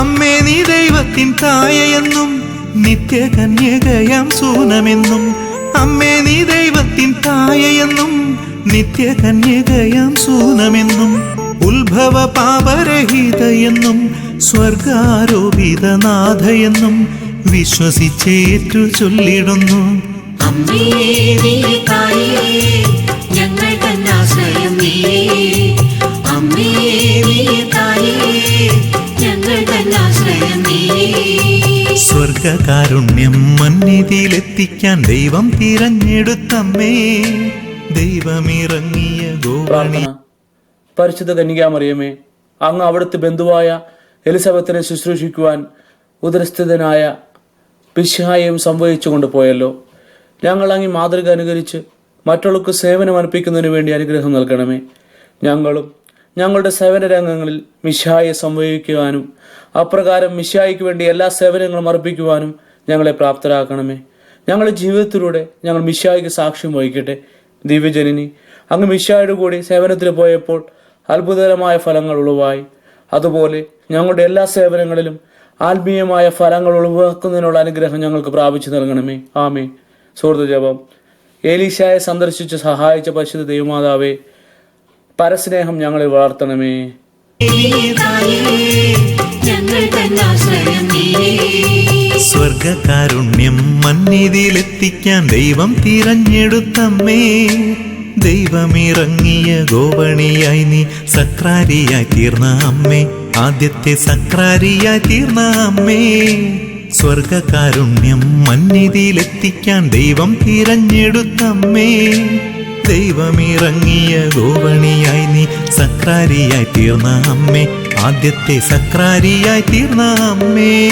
അമ്മേ നീ ദൈവത്തിൻ തായയെന്നും നിത്യകന്യകയാം സൂനമെന്നും. അമ്മേ നീ ദൈവത്തിൻ തായയെന്നും നിത്യകന്യകയാം സൂനമെന്നും. ഉത്ഭവ പാപരഹിതയെന്നും സ്വർഗാരോപിതനാഥയെന്നും വിശ്വസിച്ചേറ്റു ചൊല്ലിടുന്നു. അമ്മേ നീ തായേ ഞങ്ങൾ സ്വർഗകാരുണ്യം മന്നിതിയിലെത്തിക്കാൻ ദൈവം തിരഞ്ഞെടുത്തമ്മേ. ദൈവമിറങ്ങിയ ഗോപാണി പരിശുദ്ധ കന്യകാമറിയമേ അങ്ങ് അവിടുത്തെ ബന്ധുവായ എലിസബത്തിനെ ശുശ്രൂഷിക്കുവാൻ ഉദരസ്ഥിതനായ പിശായം സംവഹിച്ചു കൊണ്ടുപോയല്ലോ ഞങ്ങൾ അങ്ങ് മാതൃക അനുകരിച്ച് മറ്റുള്ളവർക്ക് സേവനം അർപ്പിക്കുന്നതിന് വേണ്ടി അനുഗ്രഹം നൽകണമേ. ഞങ്ങളും ഞങ്ങളുടെ സേവന രംഗങ്ങളിൽ മിശായെ സംഭവിക്കുവാനും അപ്രകാരം മിശായിക്ക് വേണ്ടി എല്ലാ സേവനങ്ങളും അർപ്പിക്കുവാനും ഞങ്ങളെ പ്രാപ്തരാക്കണമേ. ഞങ്ങളുടെ ജീവിതത്തിലൂടെ ഞങ്ങൾ മിശായിക്ക് സാക്ഷ്യം വഹിക്കട്ടെ. ദിവ്യജനനി അങ്ങ് മിശായുടെ കൂടി സേവനത്തിൽ പോയപ്പോൾ അത്ഭുതകരമായ ഫലങ്ങൾ ഉളവായി. അതുപോലെ ഞങ്ങളുടെ എല്ലാ സേവനങ്ങളിലും ആത്മീയമായ ഫലങ്ങൾ ഉളവാക്കുന്നതിനുള്ള അനുഗ്രഹം ഞങ്ങൾക്ക് പ്രാപിച്ചു നൽകണമേ. ആമേ സുഹൃത്ത് ജപം. ഏലീശായെ സന്ദർശിച്ച് സഹായിച്ച പരിശുദ്ധ ദൈവമാതാവേ പരസ്നേഹം ഞങ്ങളെ വളർത്തണമേ സ്വർഗകാരുണ്യം മന്നിതിയിലെത്തിക്കാൻ ദൈവം തിരഞ്ഞെടുത്തമ്മേ. ദൈവമിറങ്ങിയ ഗോപണിയായി നീ സക്രാരിയായി തീർന്ന അമ്മേ ആദ്യത്തെ സക്രാരിയായി തീർന്ന അമ്മേ സ്വർഗകാരുണ്യം മന്നിതിയിലെത്തിക്കാൻ ദൈവം തിരഞ്ഞെടുത്തമ്മേ. ദൈവമിറങ്ങിയ ഗോവണിയായി നീ സക്രാരിയായി തീർന്ന അമ്മേ. ആദ്യത്തെ സക്രാരിയായി തീർന്ന അമ്മേ.